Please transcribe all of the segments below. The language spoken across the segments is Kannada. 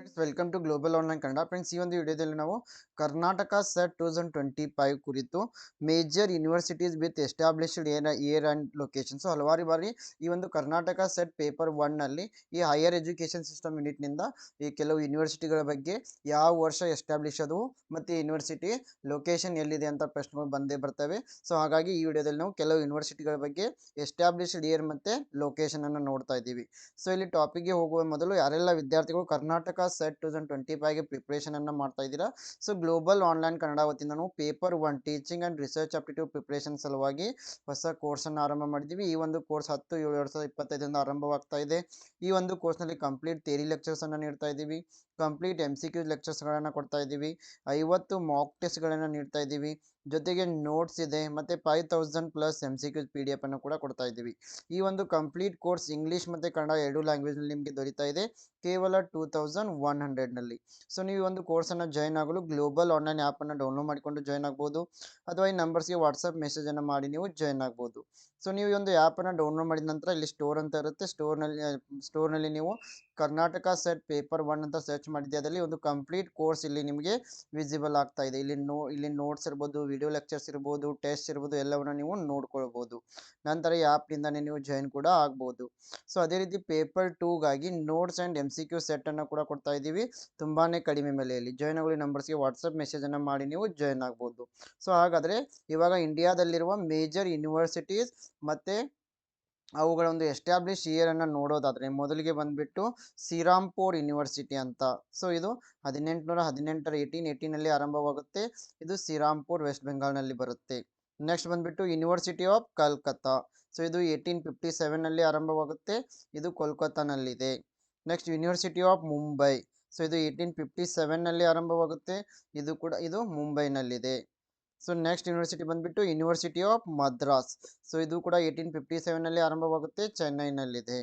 Friends welcome to global online Kannada friends ಈ ಒಂದು ವಿಡಿಯೋದಲ್ಲಿ ನಾವು Karnataka SET two thousand twenty five ಕುರಿತು major universities with established their year and locations ಹಲವಾರು ಬಾರಿ ಈ ಒಂದು ಕರ್ನಾಟಕ ಸೆಟ್ ಪೇಪರ್ ಒನ್ನಲ್ಲಿ ಈ ಹೈಯರ್ ಎಜುಕೇಷನ್ ಸಿಸ್ಟಮ್ ಯೂನಿಟ್ನಿಂದ ಈ ಕೆಲವು ಯೂನಿವರ್ಸಿಟಿಗಳ ಬಗ್ಗೆ ಯಾವ ವರ್ಷ ಎಸ್ಟಾಬ್ಲಿಷ್ ಆದವು ಮತ್ತು ಯೂನಿವರ್ಸಿಟಿ ಲೊಕೇಶನ್ ಎಲ್ಲಿದೆ ಅಂತ ಪ್ರಶ್ನೆಗಳು ಬಂದೇ ಬರ್ತವೆ. ಸೊ ಹಾಗಾಗಿ ಈ ವಿಡಿಯೋದಲ್ಲಿ ನಾವು ಕೆಲವು ಯೂನಿವರ್ಸಿಟಿಗಳ ಬಗ್ಗೆ ಎಸ್ಟಾಬ್ಲಿಷ್ಡ್ ಇಯರ್ ಮತ್ತು ಲೊಕೇಶನನ್ನು ನೋಡ್ತಾ ಇದ್ದೀವಿ. ಸೊ ಇಲ್ಲಿ ಟಾಪಿಕ್ಗೆ ಹೋಗುವ ಮೊದಲು ಯಾರೆಲ್ಲ ವಿದ್ಯಾರ್ಥಿಗಳು Karnataka SET two thousand twenty ಫೈವ್ಗೆ ಪ್ರಿಪ್ರೇಷನನ್ನು ಮಾಡ್ತಾ ಇದ್ದೀರಾ? ಸೊ ಗ್ಲೋಬಲ್ ಆನ್ಲೈನ್ ಕನ್ನಡ ವತಿಯಿಂದ ನಾವು paper one teaching and research aptitude preparation ಸಲುವಾಗಿ ಹೊಸ ಕೋರ್ಸನ್ನು ಆರಂಭ ಮಾಡಿದ್ದೀವಿ. ಈ ಒಂದು ಕೋರ್ಸ್ ಹತ್ತು, ಏಳು, ಎರಡು ಸಾವಿರದ ಇಪ್ಪತ್ತೈದರಿಂದ ಆರಂಭವಾಗ್ತಾ ಇದೆ. ಈ ಒಂದು ಕೋರ್ಸ್ನಲ್ಲಿ ಕಂಪ್ಲೀಟ್ ಥೇರಿ ಲೆಕ್ಚರ್ಸನ್ನು ನೀಡ್ತಾ ಇದ್ದೀವಿ. ಕಂಪ್ಲೀಟ್ ಎಂ ಸಿ ಕ್ಯೂ ಲೆಕ್ಚರ್ಸ್ಗಳನ್ನು ಕೊಡ್ತಾ ಇದ್ದೀವಿ. ಐವತ್ತು ಮಾಕ್ ಟೆಸ್ಟ್ಗಳನ್ನು ನೀಡ್ತಾ ಇದ್ದೀವಿ. ಜೊತೆಗೆ ನೋಟ್ಸ್ ಇದೆ, ಮತ್ತು five thousand plus M C Q P D ಎಫನ್ನು ಕೂಡ ಕೊಡ್ತಾ ಇದ್ದೀವಿ. ಈ ಒಂದು ಕಂಪ್ಲೀಟ್ ಕೋರ್ಸ್ ಇಂಗ್ಲೀಷ್ ಮತ್ತು ಕನ್ನಡ ಎರಡು ಲ್ಯಾಂಗ್ವೇಜ್ನಲ್ಲಿ ನಿಮಗೆ ದೊರೀತಾ ಇದೆ. ಕೇವಲ ಟೂ ತೌಸಂಡ್ ಒನ್ ಹಂಡ್ರೆಡ್ನಲ್ಲಿ ಸೊ ನೀವು ಈ ಒಂದು ಕೋರ್ಸನ್ನು ಜಾಯ್ನ್ ಆಗಲು ಗ್ಲೋಬಲ್ ಆನ್ಲೈನ್ ಆ್ಯಪನ್ನು ಡೌನ್ಲೋಡ್ ಮಾಡಿಕೊಂಡು ಜಾಯ್ನ್ ಆಗ್ಬೋದು. ಅಥವಾ ಈ ನಂಬರ್ಸ್ಗೆ ವಾಟ್ಸಪ್ ಮೆಸೇಜನ್ನು ಮಾಡಿ ನೀವು ಜಾಯ್ನ್ ಆಗ್ಬೋದು. ಸೊ ನೀವು ಈ ಒಂದು ಆ್ಯಪನ್ನು ಡೌನ್ಲೋಡ್ ಮಾಡಿದ ನಂತರ ಇಲ್ಲಿ ಸ್ಟೋರ್ ಅಂತ ಇರುತ್ತೆ. ಸ್ಟೋರ್ನಲ್ಲಿ ಸ್ಟೋರ್ನಲ್ಲಿ ನೀವು ಕರ್ನಾಟಕ ಸೆಟ್ ಪೇಪರ್ ಒನ್ ಅಂತ ಸರ್ಚ್ ಮಾಡಿದ್ದೆ. ಅದರಲ್ಲಿ ಒಂದು ಕಂಪ್ಲೀಟ್ ಕೋರ್ಸ್ ಇಲ್ಲಿ ನಿಮಗೆ ವಿಸಿಬಲ್ ಆಗ್ತಾ ಇದೆ. ಇಲ್ಲಿ ನೋ, ಇಲ್ಲಿ ನೋಟ್ಸ್ ಇರ್ಬೋದು ವಿಡಿಯೋ ಲೆಕ್ಚರ್ಸ್ ಇರ್ಬೋದು ಟೆಸ್ಟ್ ಇರ್ಬೋದು, ಎಲ್ಲವನ್ನು ನೀವು ನೋಡ್ಕೊಳ್ಬೋದು. ನಂತರ ಈ ಆ್ಯಪ್ನಿಂದನೇ ನೀವು ಜಾಯಿನ್ ಕೂಡ ಆಗ್ಬೋದು. ಸೊ ಅದೇ ರೀತಿ paper ಟೂಗಾಗಿ notes and M C Q ಸೆಟ್ಟನ್ನು ಕೂಡ ಕೊಡ್ತಾ ಇದ್ದೀವಿ. ತುಂಬಾ ಕಡಿಮೆ ಬೆಲೆಯಲ್ಲಿ. ಜಾಯ್ನ್ ಆಗಲಿ ನಂಬರ್ಸ್ಗೆ ವಾಟ್ಸಪ್ ಮೆಸೇಜನ್ನು ಮಾಡಿ ನೀವು ಜಾಯ್ನ್ ಆಗ್ಬೋದು. ಸೊ ಹಾಗಾದರೆ ಇವಾಗ ಇಂಡಿಯಾದಲ್ಲಿರುವ ಮೇಜರ್ ಯೂನಿವರ್ಸಿಟೀಸ್ ಮತ್ತು ಅವುಗಳ ಒಂದು ಎಸ್ಟಾಬ್ಲಿಷ್ ಇಯರನ್ನು ನೋಡೋದಾದರೆ ಮೊದಲಿಗೆ ಬಂದುಬಿಟ್ಟು ಸಿರಾಂಪೋರ್ ಯೂನಿವರ್ಸಿಟಿ ಅಂತ. ಸೊ ಇದು ಹದಿನೆಂಟುನೂರ ಹದಿನೆಂಟರ ಏಯ್ಟೀನ್ ಏಯ್ಟೀನಲ್ಲಿ ಆರಂಭವಾಗುತ್ತೆ. ಇದು ಸಿರಾಂಪೋರ್ ವೆಸ್ಟ್ ಬೆಂಗಾಲ್ನಲ್ಲಿ ಬರುತ್ತೆ. ನೆಕ್ಸ್ಟ್ ಬಂದುಬಿಟ್ಟು ಯೂನಿವರ್ಸಿಟಿ ಆಫ್ ಕಲ್ಕತ್ತಾ ಸೊ ಇದು ಏಯ್ಟೀನ್ ಫಿಫ್ಟಿ ಸೆವೆನಲ್ಲಿ ಆರಂಭವಾಗುತ್ತೆ. ಇದು ಕೋಲ್ಕತ್ತಾನಲ್ಲಿದೆ. Next university of Mumbai so ಇದು ಏಯ್ಟೀನ್ ಫಿಫ್ಟಿ ಸೆವೆನ್ನಲ್ಲಿ ಆರಂಭವಾಗುತ್ತೆ. ಇದು ಕೂಡ, ಇದು ಮುಂಬೈನಲ್ಲಿದೆ ಸೊ ನೆಕ್ಸ್ಟ್ ಯೂನಿವರ್ಸಿಟಿ ಬಂದುಬಿಟ್ಟು ಯೂನಿವರ್ಸಿಟಿ ಆಫ್ ಮದ್ರಾಸ್ ಸೊ ಇದು ಕೂಡ ಏಯ್ಟೀನ್ ಫಿಫ್ಟಿ ಸೆವೆನಲ್ಲಿ ಆರಂಭವಾಗುತ್ತೆ, ಚೆನ್ನೈನಲ್ಲಿದೆ.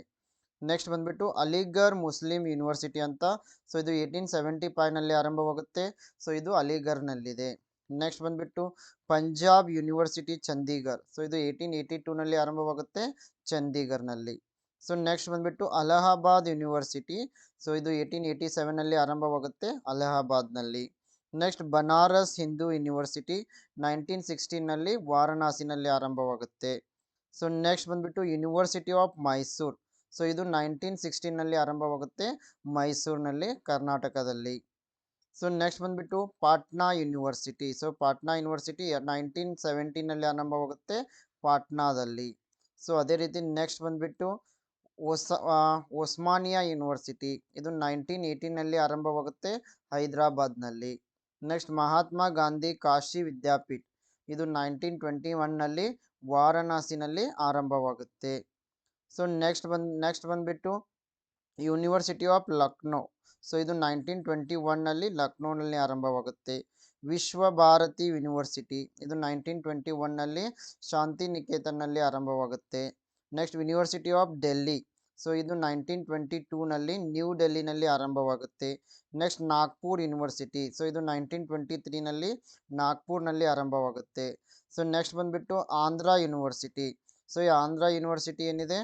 ನೆಕ್ಸ್ಟ್ ಬಂದುಬಿಟ್ಟು ಅಲಿಗರ್ ಮುಸ್ಲಿಂ ಯೂನಿವರ್ಸಿಟಿ ಅಂತ. ಸೊ ಇದು ಏಯ್ಟೀನ್ ಸೆವೆಂಟಿ ಫೈವ್ನಲ್ಲಿ ಆರಂಭವಾಗುತ್ತೆ. ಸೊ ಇದು ಅಲಿಗರ್ನಲ್ಲಿದೆ ನೆಕ್ಸ್ಟ್ ಬಂದುಬಿಟ್ಟು ಪಂಜಾಬ್ ಯೂನಿವರ್ಸಿಟಿ ಚಂಡೀಗರ್ ಸೊ ಇದು ಏಯ್ಟೀನ್ ಏಯ್ಟಿ ಟೂನಲ್ಲಿ ಆರಂಭವಾಗುತ್ತೆ ಚಂಡೀಗರ್ನಲ್ಲಿ ಸೊ ನೆಕ್ಸ್ಟ್ ಬಂದುಬಿಟ್ಟು ಅಲಹಾಬಾದ್ ಯೂನಿವರ್ಸಿಟಿ ಸೊ ಇದು ಏಯ್ಟೀನ್ ಏಯ್ಟಿ ಸೆವೆನಲ್ಲಿ ಆರಂಭವಾಗುತ್ತೆ ಅಲಹಾಬಾದ್ನಲ್ಲಿ next Banaras Hindu university nineteen ಸಿಕ್ಸ್ಟೀನಲ್ಲಿ ವಾರಣಾಸಿನಲ್ಲಿ ಆರಂಭವಾಗುತ್ತೆ. ಸೊ ನೆಕ್ಸ್ಟ್ ಬಂದುಬಿಟ್ಟು ಯೂನಿವರ್ಸಿಟಿ ಆಫ್ ಮೈಸೂರು ಸೊ ಇದು ನೈನ್ಟೀನ್ ಸಿಕ್ಸ್ಟೀನಲ್ಲಿ ಆರಂಭವಾಗುತ್ತೆ, ಮೈಸೂರಿನಲ್ಲಿ, ಕರ್ನಾಟಕದಲ್ಲಿ. ಸೊ ನೆಕ್ಸ್ಟ್ ಬಂದುಬಿಟ್ಟು Patna university. So Patna university nineteen ಸೆವೆಂಟೀನಲ್ಲಿ ಆರಂಭವಾಗುತ್ತೆ, ಪಾಟ್ನಾದಲ್ಲಿ. ಸೊ ಅದೇ ರೀತಿ ನೆಕ್ಸ್ಟ್ ಬಂದುಬಿಟ್ಟು ಒಸ ಒಸ್ಮಾನಿಯಾ ಯೂನಿವರ್ಸಿಟಿ. ಇದು ನೈನ್ಟೀನ್ ಏಯ್ಟೀನಲ್ಲಿ ಆರಂಭವಾಗುತ್ತೆ, ಹೈದರಾಬಾದ್ನಲ್ಲಿ. ನೆಕ್ಸ್ಟ್ ಮಹಾತ್ಮ ಗಾಂಧಿ ಕಾಶಿ ವಿದ್ಯಾಪೀಠ. ಇದು ನೈನ್ಟೀನ್ ಟ್ವೆಂಟಿ ಒನ್ನಲ್ಲಿ ವಾರಣಾಸಿನಲ್ಲಿ ಆರಂಭವಾಗುತ್ತೆ. ಸೊ ನೆಕ್ಸ್ಟ್ ಬಂದು ನೆಕ್ಸ್ಟ್ ಬಂದುಬಿಟ್ಟು ಯೂನಿವರ್ಸಿಟಿ ಆಫ್ ಲಕ್ನೋ ಸೊ ಇದು ನೈನ್ಟೀನ್ ಟ್ವೆಂಟಿ ಒನ್ನಲ್ಲಿ ಲಕ್ನೋನಲ್ಲಿ ಆರಂಭವಾಗುತ್ತೆ. ವಿಶ್ವ ಭಾರತಿ ಯೂನಿವರ್ಸಿಟಿ ಇದು ನೈನ್ಟೀನ್ ಟ್ವೆಂಟಿ ಒನ್ನಲ್ಲಿ ಶಾಂತಿನಿಕೇತನಲ್ಲಿ ಆರಂಭವಾಗುತ್ತೆ. Next university of Delhi so ಇದು ನೈನ್ಟೀನ್ ಟ್ವೆಂಟಿ ಟೂನಲ್ಲಿ ನ್ಯೂ ಡೆಲ್ಲಿನಲ್ಲಿ ಆರಂಭವಾಗುತ್ತೆ. ನೆಕ್ಸ್ಟ್ ನಾಗ್ಪುರ್ ಯೂನಿವರ್ಸಿಟಿ ಸೊ ಇದು ನೈನ್ಟೀನ್ ಟ್ವೆಂಟಿ ತ್ರೀನಲ್ಲಿ ನಾಗ್ಪುರ್ನಲ್ಲಿ ಆರಂಭವಾಗುತ್ತೆ. ಸೊ ನೆಕ್ಸ್ಟ್ ಬಂದುಬಿಟ್ಟು ಆಂಧ್ರ ಯೂನಿವರ್ಸಿಟಿ ಸೊ ಈ ಆಂಧ್ರ ಯೂನಿವರ್ಸಿಟಿ ಏನಿದೆ?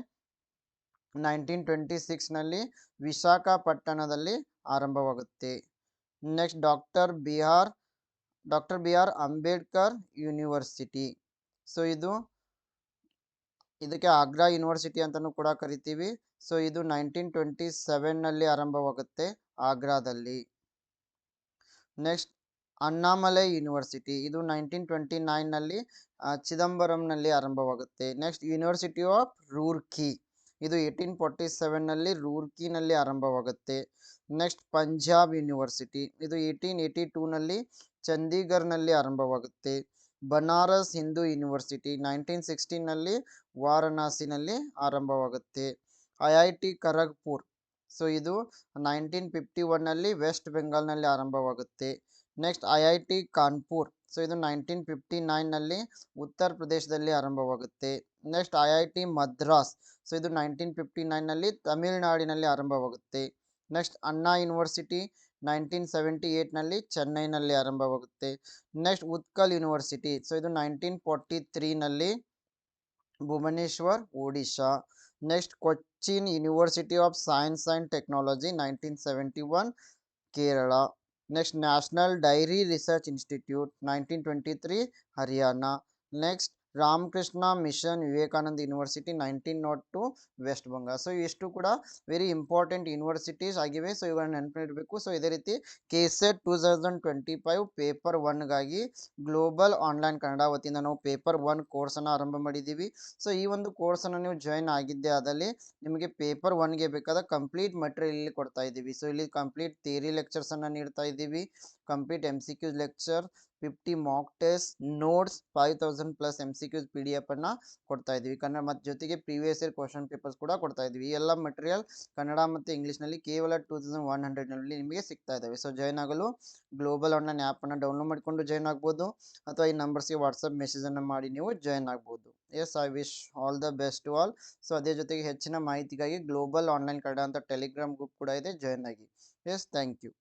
ನೈನ್ಟೀನ್ ಟ್ವೆಂಟಿ ಸಿಕ್ಸ್ನಲ್ಲಿ ವಿಶಾಖಪಟ್ಟಣದಲ್ಲಿ ಆರಂಭವಾಗುತ್ತೆ. Next doctor B R doctor B R Ambedkar university so ಇದು ಇದಕ್ಕೆ ಆಗ್ರಾ ಯೂನಿವರ್ಸಿಟಿ ಅಂತಲೂ ಕೂಡ ಕರಿತೀವಿ. ಸೊ ಇದು ನೈನ್ಟೀನ್ ಟ್ವೆಂಟಿ ಸೆವೆನ್ನಲ್ಲಿ ಆರಂಭವಾಗುತ್ತೆ ಆಗ್ರಾದಲ್ಲಿ. Next Annamalai university. ಇದು ನೈನ್ಟೀನ್ ಟ್ವೆಂಟಿ ನೈನ್ನಲ್ಲಿ ಚಿದಂಬರಂನಲ್ಲಿ ಆರಂಭವಾಗುತ್ತೆ. ನೆಕ್ಸ್ಟ್ ಯೂನಿವರ್ಸಿಟಿ ಆಫ್ ರೂರ್ಕಿ ಇದು ಏಯ್ಟೀನ್ ಫೋರ್ಟಿ ಸೆವೆನ್ನಲ್ಲಿ ರೂರ್ಕಿನಲ್ಲಿ ಆರಂಭವಾಗುತ್ತೆ. ನೆಕ್ಸ್ಟ್ ಪಂಜಾಬ್ ಯೂನಿವರ್ಸಿಟಿ ಇದು ಏಯ್ಟೀನ್ ಏಯ್ಟಿ ಟೂನಲ್ಲಿ ಚಂಡೀಗರ್ನಲ್ಲಿ ಆರಂಭವಾಗುತ್ತೆ. ಬನಾರಸ್ ಹಿಂದೂ ಯೂನಿವರ್ಸಿಟಿ ನೈನ್ಟೀನ್ ಸಿಕ್ಸ್ಟೀನಲ್ಲಿ ವಾರಣಾಸಿನಲ್ಲಿ ಆರಂಭವಾಗುತ್ತೆ. I I T Kharagpur. So, ಇದು ನೈನ್ಟೀನ್ ಫಿಫ್ಟಿ ಒನ್ನಲ್ಲಿ ವೆಸ್ಟ್ ಬೆಂಗಾಲ್ನಲ್ಲಿ ಆರಂಭವಾಗುತ್ತೆ. Next, I I T Kanpur. So, ಇದು ನೈನ್ಟೀನ್ ಫಿಫ್ಟಿ ನೈನ್ನಲ್ಲಿ ಉತ್ತರ ಪ್ರದೇಶದಲ್ಲಿ ಆರಂಭವಾಗುತ್ತೆ. Next, I I T Madras. So, ಇದು ನೈನ್ಟೀನ್ ಫಿಫ್ಟಿ ನೈನ್ನಲ್ಲಿ ತಮಿಳುನಾಡಿನಲ್ಲಿ ಆರಂಭವಾಗುತ್ತೆ. Next, Anna university nineteen seventy ಏಯ್ಟ್ನಲ್ಲಿ ಚೆನ್ನೈನಲ್ಲಿ ಆರಂಭವಾಗುತ್ತೆ. Next Utkal university. ಸೊ ಇದು nineteen forty ತ್ರೀನಲ್ಲಿ Bhubaneswar, Odisha. Next Cochin university of science and technology, nineteen seventy one Kerala. Next national dairy research institute, nineteen twenty three Haryana. Next Ramakrishna mission Vivekananda university nineteen naught two west Bengal so ಇಷ್ಟು ಕೂಡ ವೆರಿ ಇಂಪಾರ್ಟೆಂಟ್ ಯೂನಿವರ್ಸಿಟೀಸ್ ಆಗಿವೆ. ಸೊ ಇವುಗಳನ್ನ ನೆನಪಿಡಬೇಕು ಸೊ ಇದೇ ರೀತಿ K set two thousand twenty five paper ಒನ್ಗಾಗಿ global online Kannada ವತಿಯಿಂದ ನಾವು ಪೇಪರ್ ಒನ್ ಕೋರ್ಸನ್ನು ಆರಂಭ ಮಾಡಿದ್ದೀವಿ. ಸೊ ಈ ಒಂದು ಕೋರ್ಸನ್ನು ನೀವು ಜಾಯಿನ್ ಆಗಿದ್ದೆ ಆದಲ್ಲಿ ನಿಮಗೆ ಪೇಪರ್ ಒನ್ಗೆ ಬೇಕಾದ ಕಂಪ್ಲೀಟ್ ಮಟೀರಿಯಲ್ ಇಲ್ಲಿ ಕೊಡ್ತಾ ಇದ್ದೀವಿ. ಸೊ ಇಲ್ಲಿ ಕಂಪ್ಲೀಟ್ ಥಿಯರಿ ಲೆಕ್ಚರ್ಸನ್ನು ನೀಡ್ತಾ ಇದ್ದೀವಿ. Complete M C Q lecture fifty mock test notes five thousand plus M C Qs P D ಎಫನ್ನು ಕೊಡ್ತಾ ಇದ್ದೀವಿ. ಕನ್ನಡ ಮತ್ತು ಜೊತೆಗೆ ಪ್ರೀವಿಯಸ್ ಇಯರ್ ಕ್ವಶನ್ ಪೇಪರ್ಸ್ ಕೂಡ ಕೊಡ್ತಾ ಇದ್ದೀವಿ. ಈ ಎಲ್ಲ ಮೆಟೀರಿಯಲ್ ಕನ್ನಡ ಮತ್ತು ಇಂಗ್ಲೀಷ್ನಲ್ಲಿ ಕೇವಲ ಟೂ ತೌಸಂಡ್ ಒನ್ ಹಂಡ್ರೆಡ್ನಲ್ಲಿ ನಿಮಗೆ ಸಿಗ್ತಾ ಇದ್ದಾವೆ ಸೊ ಜಾಯ್ನ್ ಆಗಲು ಗ್ಲೋಬಲ್ ಆನ್ಲೈನ್ ಆ್ಯಪನ್ನು ಡೌನ್ಲೋಡ್ ಮಾಡಿಕೊಂಡು ಜಾಯ್ನ್ ಆಗ್ಬೋದು. ಅಥವಾ ಈ ನಂಬರ್ಸ್ಗೆ ವಾಟ್ಸಪ್ ಮೆಸೇಜನ್ನು ಮಾಡಿ ನೀವು ಜಾಯ್ನ್ ಆಗ್ಬೋದು. Yes I wish all the best to all so ಅದೇ ಜೊತೆಗೆ ಹೆಚ್ಚಿನ ಮಾಹಿತಿಗಾಗಿ ಗ್ಲೋಬಲ್ ಆನ್ಲೈನ್ ಕನ್ನಡ ಅಂತ ಟೆಲಿಗ್ರಾಮ್ ಗ್ರೂಪ್ ಕೂಡ ಇದೆ. ಜಾಯ್ನ್ ಆಗಿ. Yes thank you